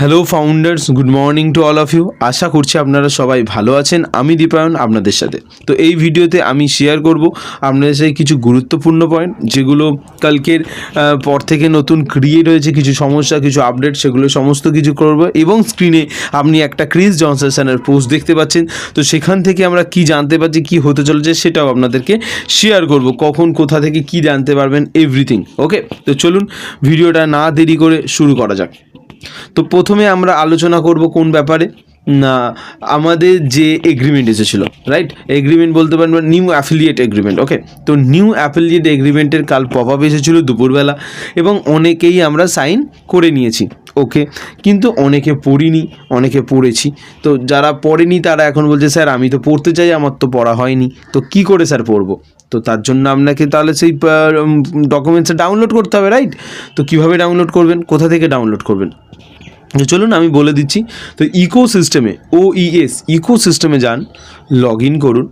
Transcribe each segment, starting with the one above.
Hello founders good morning to all of you আশা করছি আপনারা সবাই ভালো আছেন। আমি দীপায়ন, আপনাদের সাথে। তো এই ভিডিওতে আমি শেয়ার করব আপনাদের সাথে কিছু গুরুত্বপূর্ণ পয়েন্ট যেগুলো কালকের পর থেকে নতুন ক্রিয়েট হয়েছে, কিছু সমস্যা, কিছু আপডেট সেগুলো সমস্ত কিছু করব। এবং স্ক্রিনে আপনি একটা ক্রিস জনসেশনের পোস্ট দেখতে পাচ্ছেন। তো সেখান থেকে আমরা কি জানতে পারছি, কি হতে চলেছে, সেটাও আপনাদেরকে শেয়ার করব। কখন, কোথা থেকে কি জানতে পারবেন এভরিথিং ওকে তো চলুন, ভিডিওটা না দেরি করে শুরু করা যাক। তো প্রথমে আমরা আলোচনা করব কোন ব্যাপারে? না, আমাদের যে এগ্রিমেন্ট এসেছিল রাইট এগ্রিমেন্ট বলতে পারেন নিউ অ্যাফিলিয়েট এগ্রিমেন্ট ওকে তো নিউ অ্যাফিলিয়েট এগ্রিমেন্টের কাল পপ আপ এসেছিল দুপুরবেলা এবং অনেকেই আমরা সাইন করে নিয়েছি ওকে কিন্তু অনেকে পড়িনি, অনেকে পড়েছি। তো যারা পড়েনি তারা এখন বলছে, স্যার, আমি তো পড়তে চাই, আমার তো পড়া হয়নি। তো কি করে স্যার পড়ব? তো তার জন্য আপনাকে তাহলে সেই ডকুমেন্টসটা ডাউনলোড করতে হবে রাইট তো কীভাবে ডাউনলোড করবেন? কোথা থেকে ডাউনলোড করবেন? চলুন আমি বলে দিচ্ছি। তো ইকো সিস্টেমে ও ইএস ইকো সিস্টেমে যান লগ ইন করুন।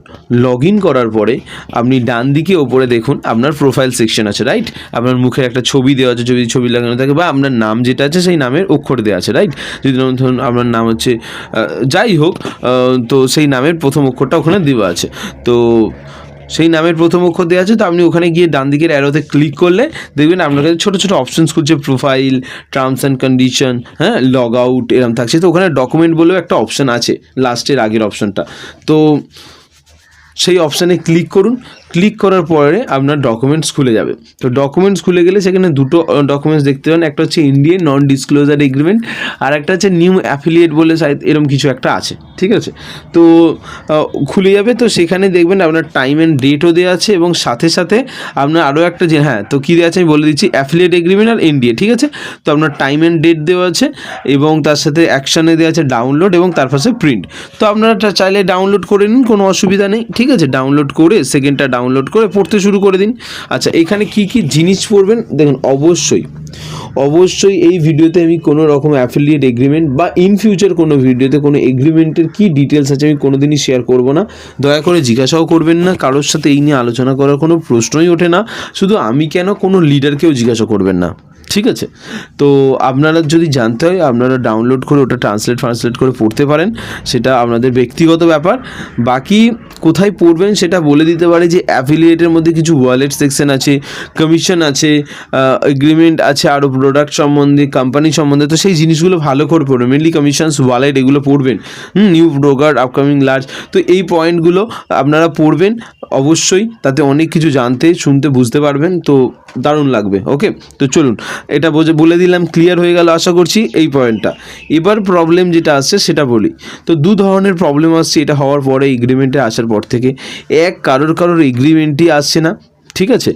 লগ ইন করার পরে আপনি ডান দিকে ওপরে দেখুন, আপনার প্রোফাইল সেকশন আছে রাইট আপনার মুখে একটা ছবি দেওয়া আছে, যদি ছবি লাগানো থাকে, বা আপনার নাম যেটা আছে, সেই নামের অক্ষর দেওয়া আছে রাইট যদি ধরুন আপনার নাম হচ্ছে যাই হোক তো সেই নামের প্রথম অক্ষরটা ওখানে দেওয়া আছে। তো সেই নামের প্রথম অক্ষর দেওয়া আছে, তো আপনি ওখানে গিয়ে ডান দিকের অ্যারোতে ক্লিক করলে দেখবেন আপনার কাছে ছোটো ছোটো অপশানস খুঁজছে প্রোফাইল টার্মস অ্যান্ড কন্ডিশন হ্যাঁ লগ আউট এরম থাকছে। তো ওখানে ডকুমেন্ট বলেও একটা অপশান আছে লাস্টের আগের অপশানটা তো সেই অপশানে ক্লিক করুন ক্লিক করার পরে আপনার ডকুমেন্টস খুলে যাবে। তো ডকুমেন্টস খুলে গেলে সেখানে দুটো ডকুমেন্টস দেখতে পাবেন একটা হচ্ছে ইন্ডিয়ান নন ডিসক্লোজার এগ্রিমেন্ট আর একটা হচ্ছে নিউ অ্যাফিলিয়েট বলে এরকম কিছু একটা আছে। ঠিক আছে? তো খুলে যাবে। তো সেখানে দেখবেন আপনার টাইম অ্যান্ড ডেটও দেওয়া আছে এবং সাথে সাথে আপনার আরও একটা যে হ্যাঁ তো কী দেওয়া আছে আমি বলে দিচ্ছি অ্যাফিলিয়েট এগ্রিমেন্ট আর এনডিএ ঠিক আছে? তো আপনার টাইম অ্যান্ড ডেট দেওয়া আছে এবং তার সাথে অ্যাকশানে দেওয়া আছে ডাউনলোড এবং তার পাশে প্রিন্ট তো আপনারা চাইলে ডাউনলোড করে নিন, কোনো অসুবিধা নেই। ঠিক আছে? ডাউনলোড করে সেকেন্ডটা ডাউনলোড করে পড়তে শুরু করে দিন। আচ্ছা এখানে কি কি জিনিস পড়বেন? দেখুন, অবশ্যই অবশ্যই এই ভিডিওতে আমি কোনো রকম অ্যাফিলিয়েট এগ্রিমেন্ট বা ইন ফিউচার কোনো ভিডিওতে কোনো এগ্রিমেন্টের কি ডিটেলস আছে আমি কোনো দিনই শেয়ার করব না। দয়া করে জিজ্ঞাসাও করবেন না, কারোর সাথে এই নিয়ে আলোচনা করার কোনো প্রশ্নই ওঠে না। শুধু আমি কেন কোনো লিডারকেও জিজ্ঞাসা করবেন না, ঠিক আছে? তো আপনারা যদি জানতে হয়, আপনারা ডাউনলোড করে ওটা ট্রান্সলেট ট্রান্সলেট করে পড়তে পারেন, সেটা আপনাদের ব্যক্তিগত ব্যাপার। বাকি কোথায় পড়বেন সেটা বলে দিতে পারে যে অ্যাফিলিয়েটের মধ্যে কিছু ওয়ালেট সেকশন আছে কমিশন আছে এগ্রিমেন্ট আছে আরও প্রোডাক্ট সম্বন্ধে কোম্পানি সম্বন্ধে, তো সেই জিনিসগুলো ভালো করে পড়বেন। মেনলি কমিশনস ওয়ালেট এগুলো পড়বেন। নিউ ব্রোকার আপকামিং লার্জ তো এই পয়েন্টগুলো আপনারা পড়বেন অবশ্যই, তাতে অনেক কিছু জানতে, শুনতে, বুঝতে পারবেন, তো দারুণ লাগবে ওকে তো চলুন, এটা বলে দিলাম ক্লিয়ার হয়ে গেল, আশা করছি এই পয়েন্টটা এবার প্রবলেম যেটা আসছে, সেটা বলি। তো দু ধরনের প্রবলেম আসছে, এটা হওয়ার পরে এগ্রিমেন্টে আসার পর থেকে এক কারোর কারোর এগ্রিমেন্টই আসছে না, ঠিক আছে?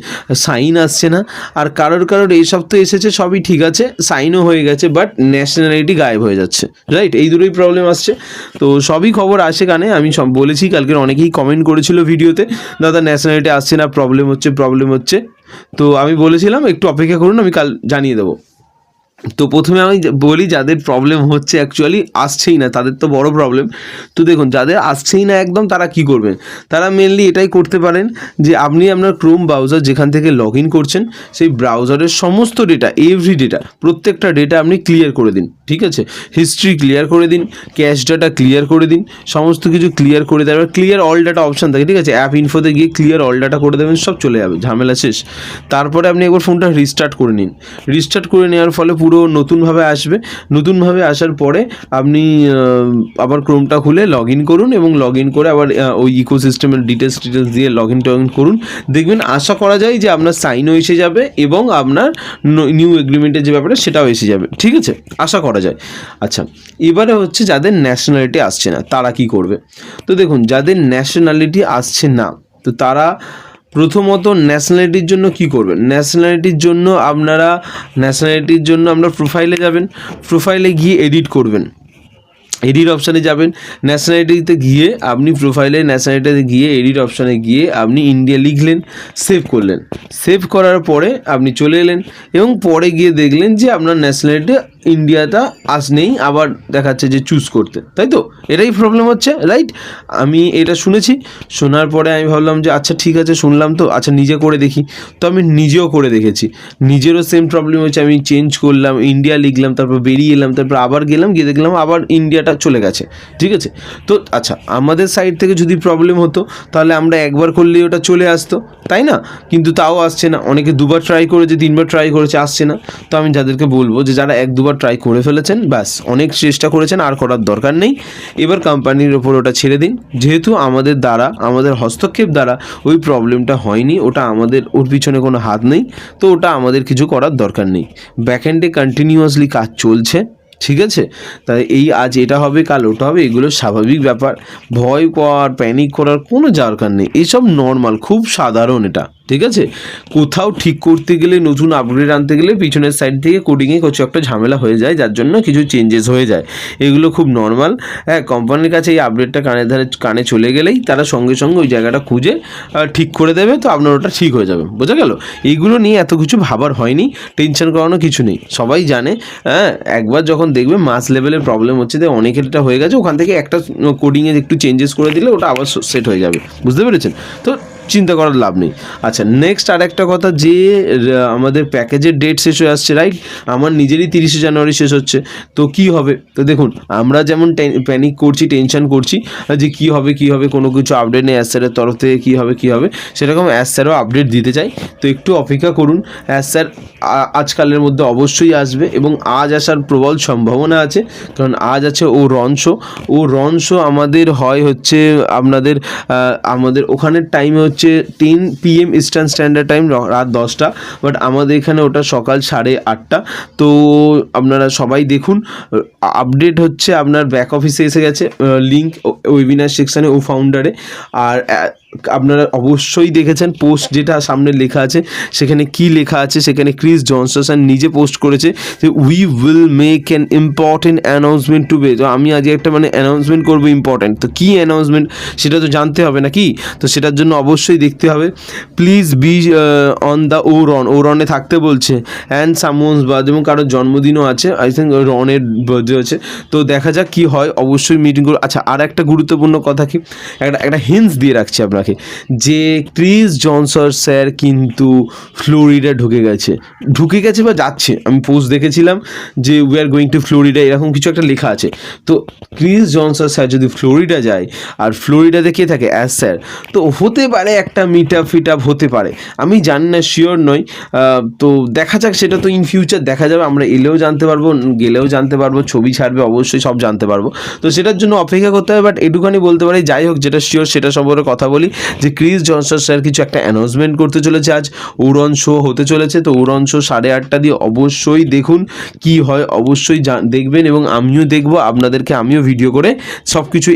সাইন আসছে না, আর কারোর কারোর এইসব তো এসেছে, সবই ঠিক আছে সাইনও হয়ে গেছে বাট ন্যাশনালিটি গায়েব হয়ে যাচ্ছে রাইট এই দুটোই প্রবলেম আসছে। তো সবই খবর আসে কানে, আমি সব বলেছি কালকের অনেকেই কমেন্ট করেছিল ভিডিওতে, দাদা ন্যাশনালিটি আসছে না প্রবলেম হচ্ছে প্রবলেম হচ্ছে। তো আমি বলেছিলাম, একটু অপেক্ষা করুন, আমি কাল জানিয়ে দেবো। তো প্রথমে আমি বলি যাদের প্রবলেম হচ্ছে অ্যাকচুয়ালি আসছেই না, তাদের তো বড় প্রবলেম তো দেখুন, যাদের আসছেই না একদম, তারা কি করবেন? তারা মেনলি এটাই করতে পারেন যে আপনি আপনার ক্রোম ব্রাউজার যেখান থেকে লগ ইন করছেন, সেই ব্রাউজারের সমস্ত ডেটা এভরি ডেটা প্রত্যেকটা ডেটা আপনি ক্লিয়ার করে দিন, ঠিক আছে? হিস্ট্রি ক্লিয়ার করে দিন ক্যাশ ডাটা ক্লিয়ার করে দিন, সমস্ত কিছু ক্লিয়ার করে দেওয়ার ক্লিয়ার অল ডাটা অপশান থাকে, ঠিক আছে? অ্যাপ ইনফোতে গিয়ে ক্লিয়ার অল ডাটা করে দেবেন, সব চলে যাবে, ঝামেলা শেষ। তারপরে আপনি একবার ফোনটা রিস্টার্ট করে নিন। রিস্টার্ট করে নেওয়ার ফলে পুরো নতুনভাবে আসবে। নতুনভাবে আসার পরে আপনি আবার ক্রোমটা খুলে লগ ইন করুন এবং লগ ইন করে আবার ওই ইকোসিস্টেমের ডিটেলস ডিটেলস দিয়ে লগ ইন টগ ইন করুন। দেখবেন আশা করা যায় যে আপনার সাইনও এসে যাবে এবং আপনার নিউ এগ্রিমেন্টের যে ব্যাপারটা সেটাও এসে যাবে। ঠিক আছে? আশা করা যায়। আচ্ছা এবারে হচ্ছে যাদের ন্যাশনালিটি আসছে না, তারা কি করবে? তো দেখুন, যাদের ন্যাশনালিটি আসছে না, তো তারা প্রথমত ন্যাশনালিটির জন্য কি করবেন? ন্যাশনালিটির জন্য আপনারা ন্যাশনালিটির জন্য আপনার প্রোফাইলে যাবেন প্রোফাইলে গিয়ে এডিট করবেন। এডিট অপশানে যাবেন ন্যাশনালিটিতে গিয়ে আপনি প্রোফাইলে ন্যাশনালিটিতে গিয়ে এডিট অপশানে গিয়ে আপনি ইন্ডিয়া লিখলেন সেভ করলেন। সেভ করার পরে আপনি চলে এলেন এবং পরে গিয়ে দেখলেন যে আপনার ন্যাশনালিটি ইন্ডিয়াটা আজ নেই, আবার দেখাচ্ছে যে চুজ করতে। তাই তো? এটাই প্রবলেম হচ্ছে রাইট আমি এটা শুনেছি, শোনার পরে আমি ভাবলাম যে আচ্ছা ঠিক আছে, শুনলাম তো আচ্ছা নিজে করে দেখি। তো আমি নিজেও করে দেখেছি। নিজেরও সেম প্রবলেম হচ্ছে, আমি চেঞ্জ করলাম ইন্ডিয়া লিখলাম, তারপর বেরিয়ে এলাম, তারপর আবার গেলাম, গিয়ে দেখলাম আবার ইন্ডিয়াটা চলে গেছে। ঠিক আছে? তো আচ্ছা আমাদের সাইড থেকে যদি প্রবলেম হতো, তাহলে আমরা একবার করলেই ওটা চলে আসতো, তাই না? কিন্তু তাও আসছে না। অনেকে দুবার ট্রাই করেছে, তিনবার ট্রাই করেছে, আসছে না। তো আমি যাদেরকে বলব যে যারা এক দুবার ট্রাই করে ফেলেছেন, ব্যাস, অনেক চেষ্টা করেছেন, আর করার দরকার নেই। এবার কোম্পানির ওপর ওটা ছেড়ে দিন। যেহেতু আমাদের দ্বারা, আমাদের হস্তক্ষেপ দ্বারা ওই প্রবলেমটা হয়নি, ওটা আমাদের, ওর পিছনে কোনো হাত নেই, তো ওটা আমাদের কিছু করার দরকার নেই। ব্যাকএন্ডে কন্টিনিউয়াসলি কাজ চলছে, ঠিক আছে? তাই এই আজ এটা হবে, কাল ওটা হবে, এগুলো স্বাভাবিক ব্যাপার। ভয় পাওয়ার প্যানিক করার কোনো দরকার নেই। এসব নর্মাল খুব সাধারণ এটা। ঠিক আছে? কোথাও ঠিক করতে গেলে, নতুন আপগ্রেড আনতে গেলে পিছনের সাইড থেকে কোডিংয়ে কিছু একটা ঝামেলা হয়ে যায়, যার জন্য কিছু চেঞ্জেস হয়ে যায়। এগুলো খুব নর্মাল হ্যাঁ কোম্পানির কাছে এই আপডেটটা কানে ধারে, কানে চলে গেলেই তারা সঙ্গে সঙ্গে ওই জায়গাটা খুঁজে ঠিক করে দেবে, তো আপনার ওটা ঠিক হয়ে যাবে। বোঝা গেল? এইগুলো নিয়ে এত কিছু ভাবার হয়নি টেনশন করানো কিছু নেই। সবাই জানে হ্যাঁ একবার যখন দেখবে মাস লেভেলের প্রবলেম হচ্ছে যে অনেকের এটা হয়ে গেছে, ওখান থেকে একটা কোডিংয়ে একটু চেঞ্জেস করে দিলে ওটা আবার সেট হয়ে যাবে। বুঝতে পেরেছেন? তো চিন্তা করার লাভ নেই। আচ্ছা নেক্সট আর একটা কথা যে আমাদের প্যাকেজের ডেট শেষ হয়ে আসছে রাইট আমার নিজেরই তিরিশে জানুয়ারি শেষ হচ্ছে। তো কি হবে? তো দেখুন, আমরা যেমন প্যানিক করছি টেনশন করছি যে কি হবে কি হবে, কোনো কিছু আপডেট নেই অ্যাসারের তরফ থেকে কী হবে কী হবে, সেরকম অ্যাসারও আপডেট দিতে চাই। তো একটু অপেক্ষা করুন অ্যাসার আজকালের মধ্যে অবশ্যই আসবে এবং আজ আসার প্রবল সম্ভাবনা আছে, কারণ আজ আছে ও রন শো ও রন শো আমাদের হয় হচ্ছে আপনাদের আমাদের ওখানের টাইমে হচ্ছে ten PM Eastern Standard Time রাত দশটা। বাট আমাদের এখানে ওটা সকাল সাড়ে আটটা। তো আপনারা সবাই দেখুন আপডেট হচ্ছে আপনার ব্যাক অফিসে এসে গেছে লিঙ্ক ওয়েবিনার সেকশানে ও ফাউন্ডারে আর আপনারা অবশ্যই দেখেছেন পোস্ট যেটা সামনে লেখা আছে, সেখানে কি লেখা আছে, সেখানে ক্রিস জনসন নিজে পোস্ট করেছে যে we will make an important announcement to be তো আমি আজকে একটা মানে অ্যানাউন্সমেন্ট করব ইম্পর্টেন্ট তো কী অ্যানাউন্সমেন্ট সেটা তো জানতে হবে নাকি? তো সেটার জন্য অবশ্যই দেখতে হবে। প্লিজ বি অন দ্য ও রন ও রনে থাকতে বলছে। অ্যান্ড সামোন্স বা যেমন কারোর জন্মদিনও আছে। আই থিঙ্ক রনের বার্থডে আছে তো দেখা যাক কি হয়। অবশ্যই মিটিং করো আচ্ছা আর একটা গুরুত্বপূর্ণ কথা কি? একটা একটা হিন্স দিয়ে রাখছি আপনাকে। যে ক্রিস জনসন স্যার কিন্তু ফ্লোরিডা ঢুকে গেছে। ঢুকে গেছে বা যাচ্ছে আমি পোস্ট দেখেছিলাম যে we are going to Florida এরকম কিছু একটা লেখা আছে। তো ক্রিস জনসন স্যার যদি ফ্লোরিডা যায় আর ফ্লোরিডাতে কে থাকে? As sir. তো হতে পারে একটা মিট আপ ফিট আপ হতে পারে। আমি জানি না শিওর আহ, তো দেখা যাক সেটা তো ইন ফিউচার দেখা যাবে। আমরা এলেও জানতে পারব গেলেও জানতে পারব ছবি ছাড়বে অবশ্যই সব জানতে পারব। তো সেটার জন্য অপেক্ষা করতে হবে বাট এটুখানি বলতে পারি যাই হোক যেটা শিওর সেটা সম্পর্কে কথা বলি। যে ক্রিস জনসন স্যার কিছু একটা অ্যানাউন্সমেন্ট করতে চলেছে। আজ উড়ন শো হতে চলেছে। তো উড়ন শো সাড়ে আটটা দিয়ে অবশ্যই দেখুন কি হয়। অবশ্যই দেখবেন এবং আমিও দেখব। আপনাদেরকে আমিও ভিডিও করে সব কিছু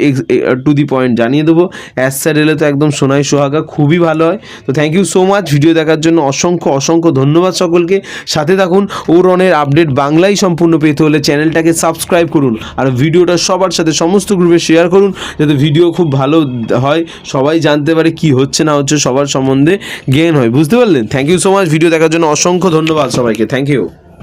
টু দি পয়েন্ট জানিয়ে দেবো। অ্যাস স্যার এলে তো একদম সোনাই সোহাগা খুবই ভালো হয়। তো thank you so much video দেখার জন্য অসংখ্য অসংখ্য ধন্যবাদ সকলকে। সাথে থাকুন ও রনের আপডেট বাংলায় সম্পূর্ণ পেতে হলে চ্যানেলটাকে সাবস্ক্রাইব করুন। আর ভিডিওটা সবার সাথে সমস্ত গ্রুপে শেয়ার করুন। যাতে ভিডিও খুব ভালো হয়। সবাই জানতে পারে কি হচ্ছে না হচ্ছে সবার সম্বন্ধে জ্ঞান হয়। বুঝতে পারলেন? Thank you so much video দেখার জন্য অসংখ্য ধন্যবাদ সবাইকে। Thank you